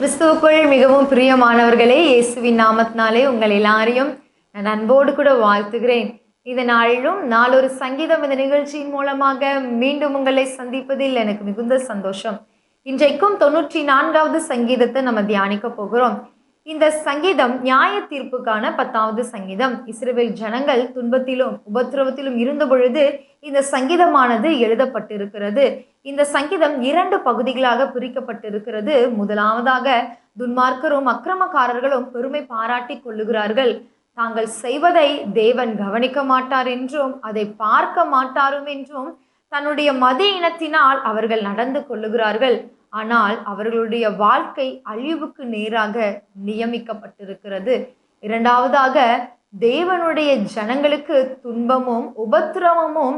கிறிஸ்துவுக்குள் மிகவும் பிரியமானவர்களே இயேசுவின் நாமத்தினாலே உங்கள் எல்லாரையும் நான் அன்போடு கூட வாழ்த்துகிறேன். இந்த நாளிலும் நாளொரு சங்கீதம் இந்த நிகழ்ச்சியின் மூலமாக மீண்டும் உங்களை சந்திப்பதில் எனக்கு மிகுந்த சந்தோஷம். இன்றைக்கும் தொண்ணூற்றி நான்காவது சங்கீதத்தை நம்ம தியானிக்க போகிறோம். இந்த சங்கீதம் நியாய தீர்ப்புக்கான பத்தாவது சங்கீதம். இஸ்ரவேல் ஜனங்கள் துன்பத்திலும் உபத்திரவத்திலும் இருந்த பொழுது இந்த சங்கீதமானது எழுதப்பட்டிருக்கிறது. இந்த சங்கீதம் இரண்டு பகுதிகளாக பிரிக்கப்பட்டிருக்கிறது. முதலாவதாக துன்மார்க்கரும் அக்கிரமக்காரர்களும் பெருமை பாராட்டி கொள்ளுகிறார்கள். தாங்கள் செய்வதை தேவன் கவனிக்க மாட்டார் என்றும் அதை பார்க்க மாட்டாரும் என்றும் தன்னுடைய மத இனத்தினால் அவர்கள் நடந்து கொள்ளுகிறார்கள். ஆனால் அவர்களுடைய வாழ்க்கை அழிவுக்கு நேராக நியமிக்கப்பட்டிருக்கிறது. இரண்டாவதாக தேவனுடைய ஜனங்களுக்கு துன்பமும் உபத்திரவமும்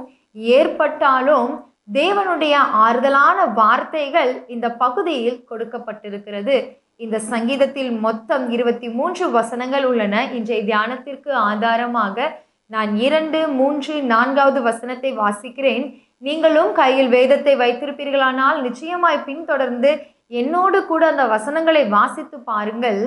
ஏற்பட்டாலும் தேவனுடைய ஆறுதலான வார்த்தைகள் இந்த பகுதியில் கொடுக்கப்பட்டிருக்கிறது. இந்த சங்கீதத்தில் மொத்தம் இருபத்தி மூன்று வசனங்கள் உள்ளன. இன்றைய தியானத்திற்கு ஆதாரமாக நான் இரண்டு மூன்று நான்காவது வசனத்தை வாசிக்கிறேன். நீங்களும் கையில் வேதத்தை வைத்திருப்பீர்களானால் நிச்சயமாய் பின்தொடர்ந்து என்னோடு கூட அந்த வசனங்களை வாசித்து பாருங்கள்.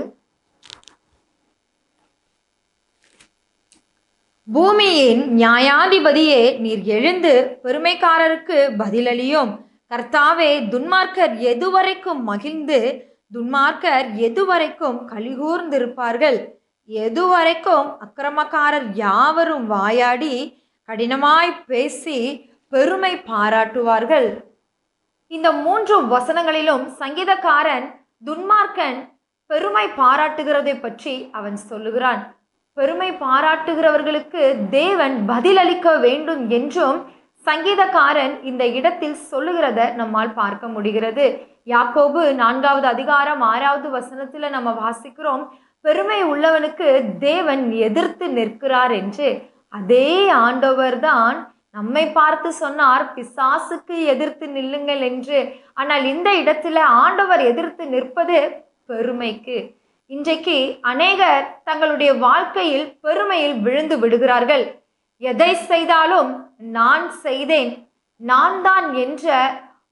பூமியின் நியாயாதிபதியே நீர் எழுந்து பெருமைக்காரருக்கு பதிலளியும். கர்த்தாவே துன்மார்க்கர் எதுவரைக்கும் மகிழ்ந்து துன்மார்க்கர் எதுவரைக்கும் கலிகூர்ந்திருப்பார்கள். எதுவரைக்கும் அக்கிரமக்காரர் யாவரும் வாயாடி கடினமாய் பேசி பெருமை பாராட்டுவார்கள். இந்த மூன்று வசனங்களிலும் சங்கீதக்காரன் துன்மார்க்கன் பெருமை பாராட்டுகிறதை பற்றி அவன் சொல்லுகிறான். பெருமை பாராட்டுகிறவர்களுக்கு தேவன் பதிலளிக்க வேண்டும் என்றும் சங்கீதக்காரன் இந்த இடத்தில் சொல்லுகிறத நம்மால் பார்க்க முடிகிறது. யாக்கோபு நான்காவது அதிகாரம் ஆறாவது வசனத்துல நம்ம வாசிக்கிறோம் பெருமை உள்ளவனுக்கு தேவன் எதிர்த்து நிற்கிறார் என்று. அதே ஆண்டவர் தான் நம்மை பார்த்து சொன்னார் பிசாசுக்கு எதிர்த்து நில்லுங்கள் என்று. ஆனால் இந்த இடத்துல ஆண்டவர் எதிர்த்து நிற்பது பெருமைக்கு. இன்றைக்கு அநேகர் தங்களுடைய வாழ்க்கையில் பெருமையில் விழுந்து விடுகிறார்கள். எதை செய்தாலும் நான் செய்தேன் நான் தான் என்ற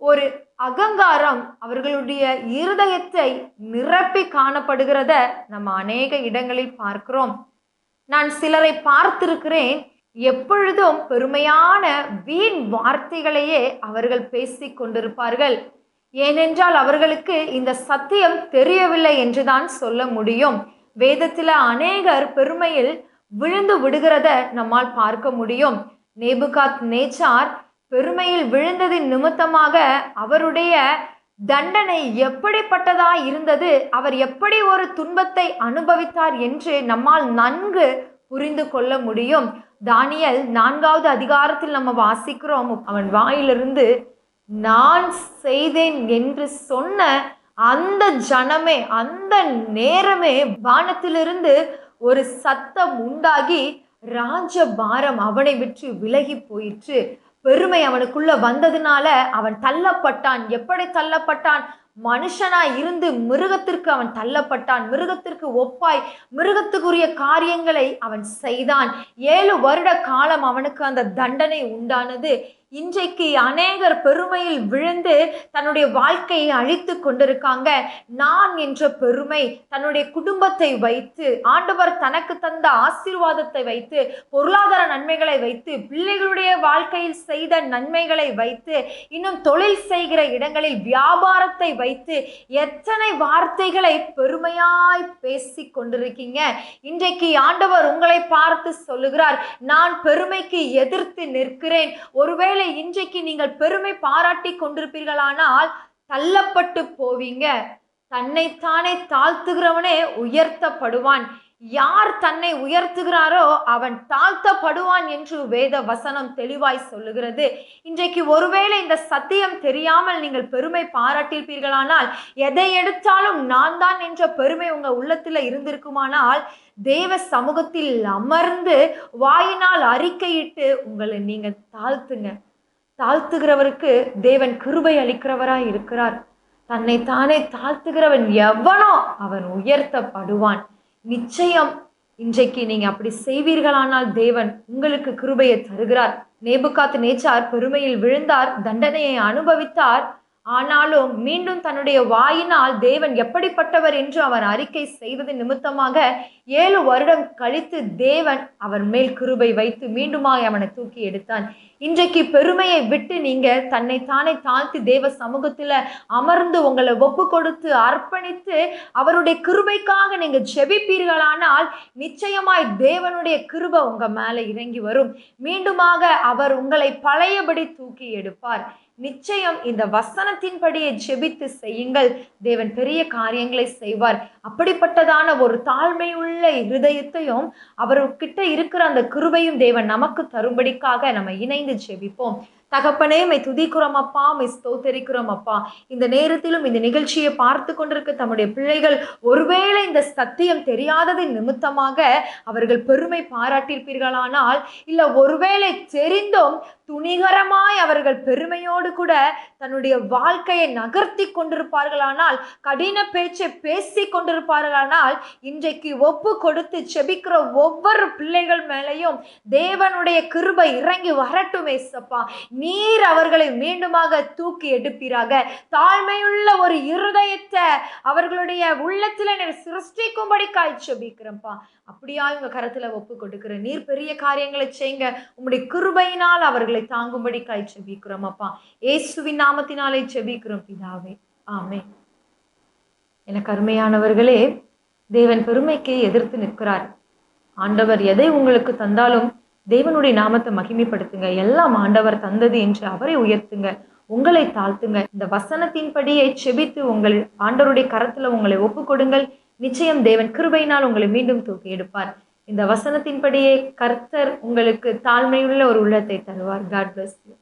ஒரு அகங்காரம் அவர்களுடைய இருதயத்தை நிரப்பி காணப்படுகிறத நம்ம அநேக இடங்களில் பார்க்கிறோம். நான் சிலரை பார்த்திருக்கிறேன் எப்பொழுதும் பெருமையான வீண் வார்த்தைகளையே அவர்கள் பேசிக் கொண்டிருப்பார்கள். ஏனென்றால் அவர்களுக்கு இந்த சத்தியம் தெரியவில்லை என்றுதான் சொல்ல முடியும். வேதத்தில் அநேகர் பெருமையில் விழுந்து விடுகிறத நம்மால் பார்க்க முடியும். நேபுகாத் நேச்சார் பெருமையில் விழுந்ததின் நிமித்தமாக அவருடைய தண்டனை எப்படிப்பட்டதா இருந்தது அவர் எப்படி ஒரு துன்பத்தை அனுபவித்தார் என்று நம்மால் நன்கு புரிந்து கொள்ள முடியும். தானியல் நான்காவது அதிகாரத்தில் நம்ம வாசிக்கிறோம். அவன் வாயிலிருந்து நான் செய்தேன் என்று சொன்ன அந்த ஜனமே அந்த நேரமே வானத்திலிருந்து ஒரு சத்தம் உண்டாகி ராஜபாரம் அவனை விற்று விலகி போயிற்று. பெருமை அவனுக்குள்ள வந்ததுனால அவன் தள்ளப்பட்டான். எப்படி தள்ளப்பட்டான்? மனுஷனாய் இருந்து மிருகத்திற்கு அவன் தள்ளப்பட்டான். மிருகத்திற்கு ஒப்பாய் மிருகத்துக்குரிய காரியங்களை அவன் செய்தான். ஏழு வருட காலம் அவனுக்கு அந்த தண்டனை உண்டானது. இன்றைக்கு அநேகர் பெருமையில் விழுந்து தன்னுடைய வாழ்க்கையை அழித்து கொண்டிருக்காங்க. நான் என்ற பெருமை தன்னுடைய குடும்பத்தை வைத்து ஆண்டவர் தனக்கு தந்த ஆசீர்வாதத்தை வைத்து பொருளாதார நன்மைகளை வைத்து பிள்ளைகளுடைய வாழ்க்கையில் செய்த நன்மைகளை வைத்து இன்னும் தொழில் செய்கிற இடங்களில் வியாபாரத்தை வைத்து எத்தனை வார்த்தைகளை பெருமையாய் பேசி கொண்டிருக்கீங்க. இன்றைக்கு ஆண்டவர் உங்களை பார்த்து சொல்லுகிறார் நான் பெருமைக்கு எதிர்த்து நிற்கிறேன். ஒருவேளை இன்றைக்கு நீங்கள் பெருமை பாராட்டி கொண்டிருப்பீர்களானால் தள்ளப்பட்டு போவீங்க. தன்னைத்தானே தாழ்த்துகிறவனே உயர்த்தப்படுவான். யார் தன்னை உயர்த்துகிறாரோ அவன் தாழ்த்தப்படுவான் என்று வேத வசனம் தெளிவாய் சொல்லுகிறது. இன்றைக்கு ஒருவேளை இந்த சத்தியம் தெரியாமல் நீங்கள் பெருமை பாராட்டியிருப்பீர்களானால் எதை எடுத்தாலும் நான் தான் என்ற பெருமை உங்க உள்ளத்துல இருந்திருக்குமானால் தேவ சமூகத்தில் அமர்ந்து வாயினால் அறிக்கையிட்டு உங்களை நீங்க தாழ்த்துங்க. தாழ்த்துகிறவருக்கு தேவன் கிருபை அளிக்கிறவராய் இருக்கிறார். தன்னை தானே தாழ்த்துகிறவன் எவனோ அவன் உயர்த்தப்படுவான். நிச்சயம் இன்றைக்கு நீங்க அப்படி செய்வீர்களானால் தேவன் உங்களுக்கு கிருபையை தருகிறார். நேபுகாத் நேச்சார் பெருமையில் விழுந்தார் தண்டனையை அனுபவித்தார். ஆனாலும் மீண்டும் தன்னுடைய வாயினால் தேவன் எப்படிப்பட்டவர் என்று அவர் அறிக்கை செய்வது நிமித்தமாக ஏழு வருடம் கழித்து தேவன் அவர் மேல் கிருபை வைத்து மீண்டுமாய் அவனை தூக்கி எடுத்தான். இன்றைக்கு பெருமையை விட்டு நீங்க தன்னை தானே தாழ்த்தி தேவ சமூகத்துல அமர்ந்து உங்களை ஒப்பு கொடுத்து அர்ப்பணித்து அவருடைய கிருபைக்காக நீங்க ஜெபிப்பீர்களானால் நிச்சயமாய் தேவனுடைய கிருபை உங்க மேல இறங்கி வரும். மீண்டுமாக அவர் உங்களை பழையபடி தூக்கி எடுப்பார். நிச்சயம் இந்த வசனத்தின்படியே ஜெபித்து செய்யுங்கள். தேவன் பெரிய காரியங்களை செய்வார். அப்படிப்பட்டதான ஒரு தாழ்மையுள்ள இருதயத்தையும் அவர்கிட்ட இருக்கிற அந்த கிருபையும் தேவன் நமக்கு தரும்படிக்காக நம்ம இணைந்து ஜெபிப்போம். தகப்பனே மை துதிக்கிறோம் அப்பா மை ஸ்தோத்தரிக்கிறோம் அப்பா. இந்த நேரத்திலும் இந்த நிகழ்ச்சியை பார்த்து கொண்டிருக்க தம்முடைய பிள்ளைகள் ஒருவேளை இந்த சத்தியம் தெரியாததின் நிமித்தமாக அவர்கள் பெருமை பாராட்டியிருப்பீர்களானால் இல்லை ஒருவேளை தெரிந்தும் துணிகரமாய் அவர்கள் பெருமையோடு கூட தன்னுடைய வாழ்க்கையை நகர்த்தி கொண்டிருப்பார்களானால் கடின பேச்சை பேசி கொண்டிருப்பார்களானால் இன்றைக்கு ஒப்பு கொடுத்து செபிக்கிற ஒவ்வொரு பிள்ளைகள் மேலேயும் தேவனுடைய கிருபை இறங்கி வரட்டும் ஏசப்பா நீர் அவர்களை மீண்டுமாக தூக்கி எடுப்பீராக. தாழ்மையுள்ள ஒரு இருதயத்தை அவர்களுடைய உள்ளத்தில் நீர் சிருஷ்டிக்கும்படி காய்ச்சி அப்படியா உங்க கரத்துல ஒப்பு கொடுக்கிறேன். நீர் பெரிய காரியங்களை செய்யுங்க உங்களுடைய கிருபையினால் அவர்களை தாங்கும்படி காய் செபிக்கிறோம் அப்பா இயேசுவின் நாமத்தினாலே செபிக்கிறோம் பிதாவே. ஆமே எனக்கு அருமையானவர்களே தேவன் பெருமைக்கு எதிர்த்து நிற்கிறார். ஆண்டவர் எதை உங்களுக்கு தந்தாலும் தேவனுடைய நாமத்தை மகிமைப்படுத்துங்க. எல்லாம் ஆண்டவர் தந்தது என்று அவரை உயர்த்துங்க. உங்களை தாழ்த்துங்க. இந்த வசனத்தின்படியே செபித்து உங்கள் ஆண்டவருடைய கரத்துல உங்களை ஒப்பு கொடுங்கள் நிச்சயம் தேவன் கிருபையினால் உங்களை மீண்டும் தூக்கி எடுப்பார். இந்த வசனத்தின்படியே கர்த்தர் உங்களுக்கு தாழ்மையுள்ள ஒரு உள்ளத்தை தருவார். God bless you